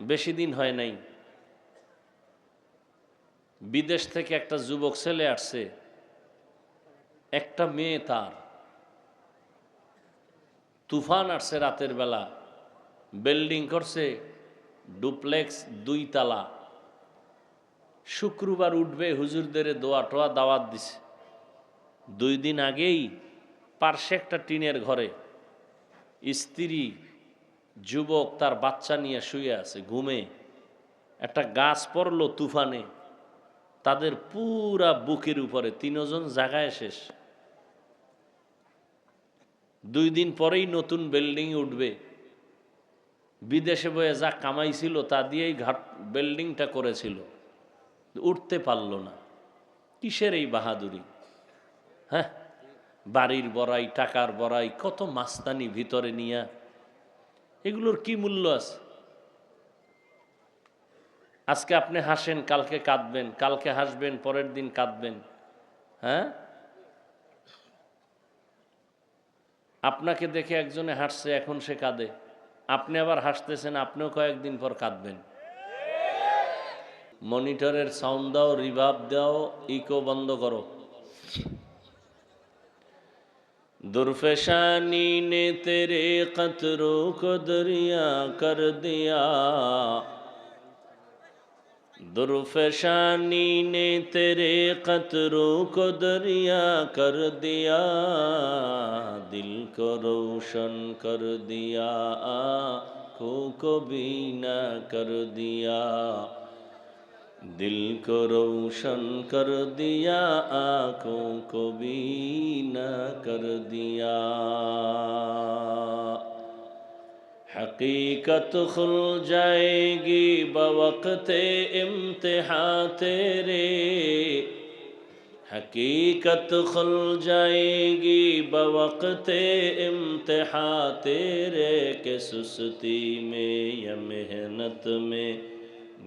বেশি দিন হয় নাই। বিদেশ থেকে একটা যুবক ছেলে আসছে, একটা মেয়ে তার। তুফান আসছে রাতের বেলা, বিল্ডিং করছে, ডুপ্লেক্স দুই তালা। শুক্রবার উঠবে, হুজুরদের দোয়া টোয়া দাওয়াত দিছে। দুই দিন আগেই পার্শ্বে একটা টিনের ঘরে স্ত্রী যুবক তার বাচ্চা নিয়ে শুয়ে আছে, ঘুমে। একটা গাছ পড়ল তুফানে। তাদের পুরা বুকের উপরে তিনজন জায়গায় শেষ। দুই দিন পরেই নতুন বিল্ডিং উঠবে। বিদেশে বয়ে যা কামাইছিল তা দিয়েই ঘাট, বিল্ডিংটা করেছিল। উঠতে পারল না। কিসের এই বাহাদুরি? হ্যাঁ? বাড়ির বড়াই, টাকার বড়াই, কত মাস্তানি ভিতরে নিয়া এগুলোর কি মূল্য আছে? আজকে আপনি হাসেন, কালকে কাঁদবেন, কালকে হাসবেন, পরের দিন কাঁদবেন হ্যাঁ? আপনাকে দেখে একজনে হাসছে, এখন সে কাঁদে। আপনি আবার হাসতেছেন, আপনিও কয়েকদিন পর কাঁদবেন। মনিটরের সাউন্ড দাও রিভাব দাও ইকো বন্ধ করো। درفشانی نے تیرے قطروں کو دریا کر دیا درفشانی نے تیرے قطروں کو دریا کر دیا دل کو روشن کر دیا آنکھوں کو بینا کر دیا دل کو روشن کر دیا، آنکھوں کو بینا کر دیا۔ حقیقت کھل جائے گی، بوقت امتحان تیرے۔ حقیقت کھل جائے گی، بوقت امتحان تیرے۔ کہ سستی میں یا محنت میں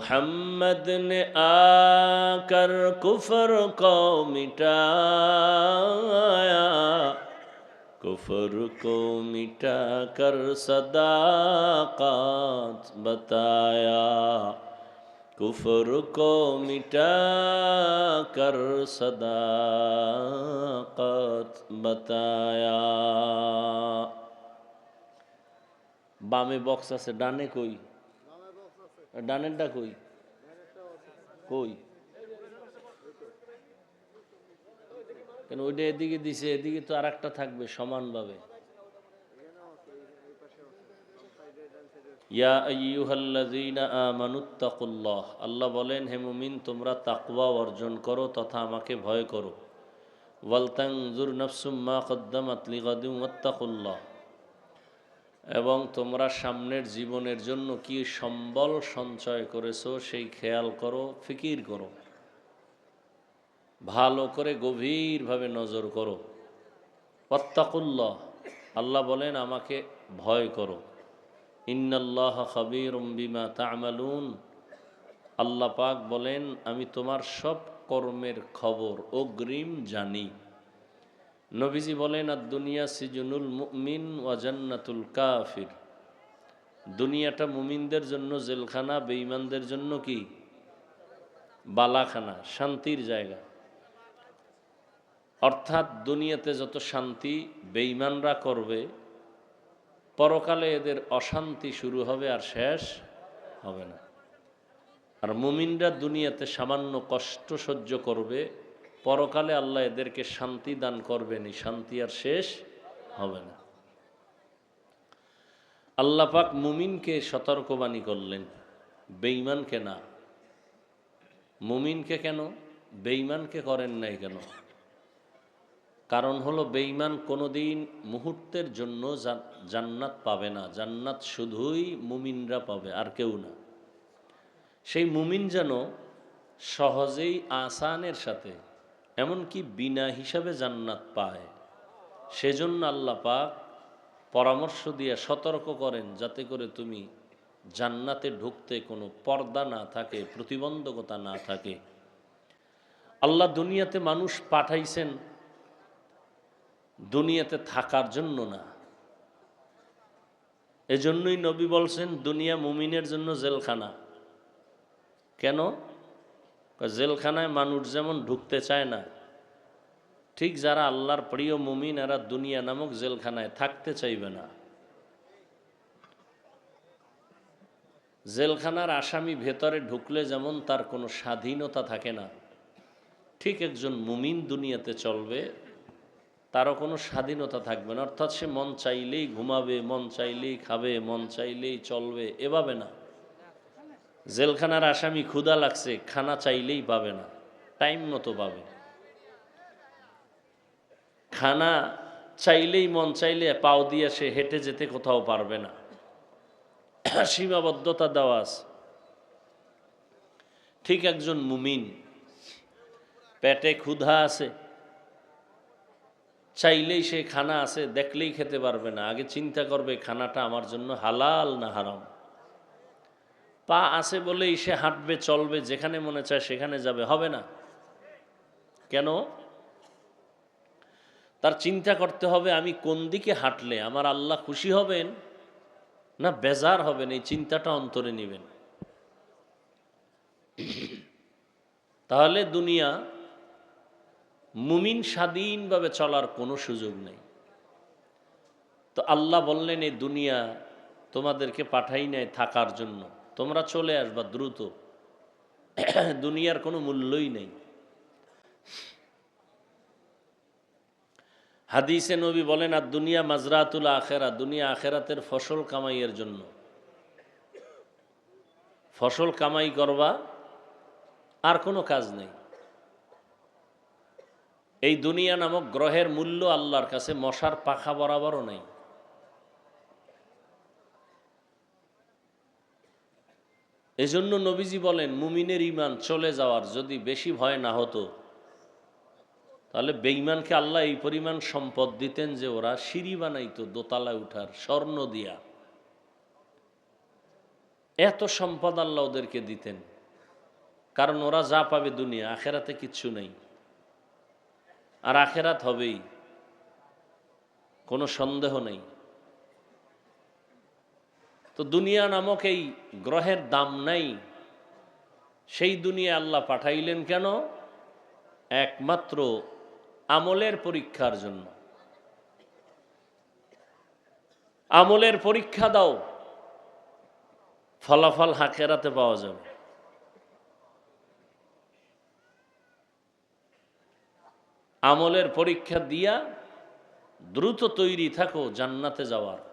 محمد نے آ کر کفر کو مٹایا، کفر کو مٹا کر صداقات بتایا، کفر کو مٹا کر صداقات بتایا۔ بامے باکسا سے ڈانے کوئی؟ ডানেরটা কই? কই? কেন ওইটা এদিকে দিছে, এদিকে তো আর একটা থাকবে সমানভাবে। ইয়া আল্লাহ বলেন, হে মুমিন, তোমরা তাকওয়া অর্জন করো তথা আমাকে ভয় করো। ওয়ালতানজুর নাফসুম মা কদ্দামাত লিগাদিন ওয়াত্তাকুল্লাহ। এবং তোমরা সামনের জীবনের জন্য কি সম্বল সঞ্চয় করেছ সেই খেয়াল করো, ফিকির করো। ভালো করে গভীরভাবে নজর করো। অত্তাকুল্লাহ আল্লাহ বলেন, আমাকে ভয় করো। ইন্নাল্লাহ খাবির বিমা তামালুন। আল্লাহ পাক বলেন, আমি তোমার সব কর্মের খবর অগ্রিম জানি। নবীজি বলেন, আর দুনিয়া সিজনুল মুমিন ওয়া জান্নাতুল কাফির। দুনিয়াটা মুমিনদের জন্য জেলখানা, বেঈমানদের জন্য কি? বালাখানা, শান্তির জায়গা। অর্থাৎ দুনিয়াতে যত শান্তি বেঈমানরা করবে, পরকালে এদের অশান্তি শুরু হবে আর শেষ হবে না। আর মুমিনরা দুনিয়াতে সামান্য কষ্ট সহ্য করবে পরকালে আল্লাহ এদেরকে শান্তি দান করবেনি শান্তি আর শেষ হবে না। আল্লাহ পাক মুমিনকে সতর্কবাণী করলেন, বেঈমানকে না। মুমিনকে কেন? বেঈমানকে করেন নাই কেন? কারণ হলো বেঈমান কোনোদিন মুহূর্তের জন্য জান্নাত পাবে না। জান্নাত শুধুই মুমিনরা পাবে, আর কেউ না। সেই মুমিন যেন সহজেই আসানের সাথে এমনকি বিনা হিসাবে জান্নাত পায়। সেজন্য আল্লাহ পাক পরামর্শ দিয়ে সতর্ক করেন, যাতে করে তুমি জান্নাতে ঢুকতে কোনো পর্দা না থাকে, প্রতিবন্ধকতা না থাকে। আল্লাহ দুনিয়াতে মানুষ পাঠাইছেন, দুনিয়াতে থাকার জন্য না। এজন্যই নবী বলছেন, দুনিয়া মুমিনের জন্য জেলখানা। কেন? জেলখানায় মানুষ যেমন ঢুকতে চায় না, ঠিক যারা আল্লাহর প্রিয় মুমিন, এরা দুনিয়া নামক জেলখানায় থাকতে চাইবে না। জেলখানার আসামি ভেতরে ঢুকলে যেমন তার কোনো স্বাধীনতা থাকে না, ঠিক একজন মুমিন দুনিয়াতে চলবে, তারও কোনো স্বাধীনতা থাকবে না। অর্থাৎ সে মন চাইলেই ঘুমাবে, মন চাইলেই খাবে, মন চাইলেই চলবে, এভাবে না। জেলখানার আসামি ক্ষুধা লাগছে, খানা চাইলেই পাবে না টাইম মতো পাবে। খানা চাইলেই, মন চাইলে পাও দিয়ে সে হেঁটে যেতে কোথাও পারবে না। সীমাবদ্ধতা দেওয়া আছে। ঠিক একজন মুমিন, পেটে ক্ষুধা আছে, চাইলেই সে খানা আছে, দেখলেই খেতে পারবে না। আগে চিন্তা করবে, খানাটা আমার জন্য হালাল না হারাম? পা আছে বলেই সে হাঁটবে, চলবে, যেখানে মনে চায় সেখানে যাবে, হবে না। কেন? তার চিন্তা করতে হবে, আমি কোন দিকে হাঁটলে আমার আল্লাহ খুশি হবেন না বেজার হবেন? এই চিন্তাটা অন্তরে নেবেন। তাহলে দুনিয়া মুমিন স্বাধীনভাবে চলার কোনো সুযোগ নেই। তো আল্লাহ বললেন, এই দুনিয়া তোমাদেরকে পাঠাই নেয় থাকার জন্য। তোমরা চলে আসবা দ্রুত। দুনিয়ার কোনো মূল্যই নেই। হাদিসে নবী বলেন, আর দুনিয়া মাজরাতুল আখেরা, দুনিয়া আখেরাতের ফসল কামাইয়ের জন্য। ফসল কামাই করবা, আর কোনো কাজ নেই। এই দুনিয়া নামক গ্রহের মূল্য আল্লাহর কাছে মশার পাখা বরাবরও নেই। এজন্য নবীজি বলেন, মুমিনের ইমান চলে যাওয়ার যদি বেশি ভয় না হতো, তাহলে বেঈমানকে আল্লাহ এই পরিমাণ সম্পদ দিতেন যে ওরা সিঁড়ি বানাইতো, দোতলায় উঠার, স্বর্ণ দিয়া। এত সম্পদ আল্লাহ ওদেরকে দিতেন, কারণ ওরা যা পাবে দুনিয়া, আখেরাতে কিচ্ছু নেই। আর আখেরাত হবেই, কোনো সন্দেহ নেই। তো দুনিয়া নামক এই গ্রহের দাম নাই। সেই দুনিয়া আল্লাহ পাঠাইলেন কেন? একমাত্র আমলের পরীক্ষার জন্য। আমলের পরীক্ষা দাও, ফলাফল হাকেরাতে পাওয়া যাবে। আমলের পরীক্ষা দিয়া দ্রুত তৈরি থাকো জান্নাতে যাওয়ার।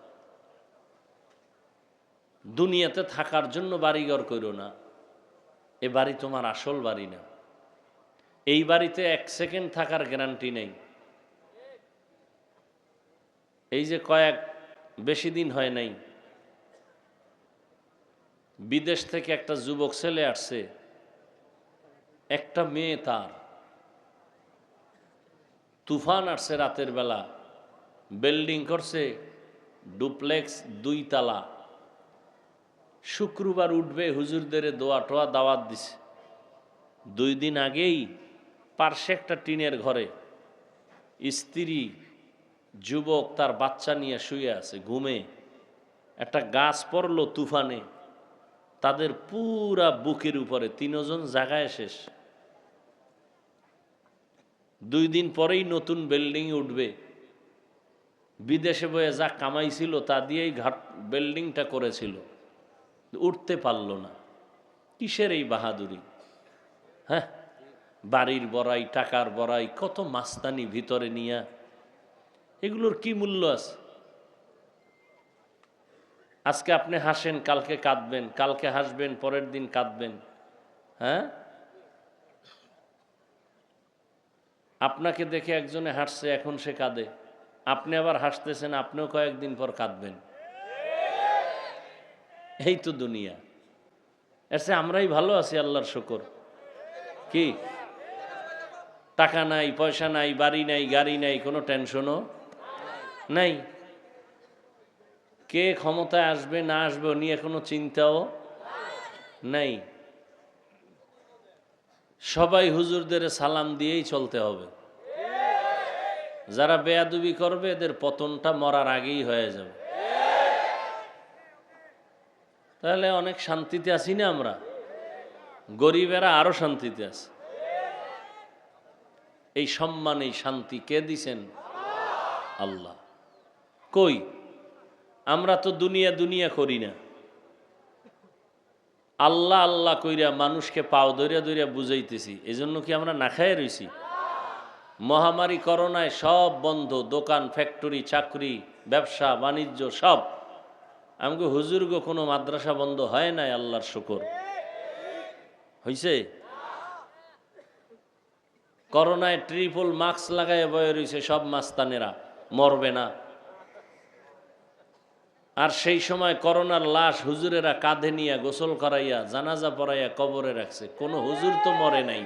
দুনিয়াতে থাকার জন্য বাড়িঘর করো না। এ বাড়ি তোমার আসল বাড়ি না। এই বাড়িতে এক সেকেন্ড থাকার গ্যারান্টি নেই। এই যে কয়েক বেশি দিন হয় নাই, বিদেশ থেকে একটা যুবক ছেলে আসছে, একটা মেয়ে তার। তুফান আসছে রাতের বেলা, বিল্ডিং করছে, ডুপ্লেক্স দুই তালা শুক্রবার উঠবে, হুজুরদের দোয়া টোয়া দাওয়াত দিছে। দুই দিন আগেই পার্শ্বে একটা টিনের ঘরে স্ত্রী, যুবক তার বাচ্চা নিয়ে শুয়ে আছে, ঘুমে। একটা গাছ পড়ল তুফানে। তাদের পুরা বুকের উপরে তিনজন জায়গায় শেষ। দুই দিন পরেই নতুন বিল্ডিং উঠবে। বিদেশে বয়ে যা কামাইছিল তা দিয়েই ঘাট বিল্ডিংটা করেছিল। উঠতে পারল না। কিসের এই বাহাদুরি? হ্যাঁ? বাড়ির বড়াই, টাকার বড়াই, কত মাস্তানি ভিতরে নিয়া। এগুলোর কি মূল্য আছে? আজকে আপনি হাসেন, কালকে কাঁদবেন, কালকে হাসবেন, পরের দিন কাঁদবেন হ্যাঁ? আপনাকে দেখে একজনে হাসছে, এখন সে কাঁদে। আপনি আবার হাসতেছেন, আপনিও কয়েকদিন পর কাঁদবেন। এই তো দুনিয়া। এসে আমরাই ভালো আছি, আল্লাহর শকর। কি? টাকা নাই, পয়সা নাই, বাড়ি নাই, গাড়ি নাই, কোনো টেনশনও নাই? কে ক্ষমতায় আসবে, না আসবে নিয়ে কোনো চিন্তাও নাই? সবাই হুজুরদের সালাম দিয়েই চলতে হবে। যারা বেয়াদুবি করবে, এদের পতনটা মরার আগেই হয়ে যাবে। তাহলে অনেক শান্তিতে আছি না আমরা? গরিবেরা আরও শান্তিতে আছে। এই সম্মান, এই শান্তি কে দিছেন? আল্লাহ। কই? আমরা তো দুনিয়া দুনিয়া করি না। আল্লাহ আল্লাহ কইরা মানুষকে পাও দরিয়া দরিয়া বুঝাইতেছি। এজন্য কি আমরা না খায় রইছি? মহামারী করোনায় সব বন্ধ, দোকান, ফ্যাক্টরি, চাকরি, ব্যবসা, বাণিজ্য, সব। আমাকে গো কোনো মাদ্রাসা বন্ধ হয় নাই, আল্লাহর শুকর। হইছে? করোনায় ট্রিপল মাস্ক লাগাই বয়ে রয়েছে সব মাস্তানেরা, মরবে না। আর সেই সময় করোনার লাশ হুজুরেরা কাঁধে নিয়ে গোসল করাইয়া, জানাজা পড়াইয়া কবরে রাখছে। কোনো হুজুর তো মরে নাই।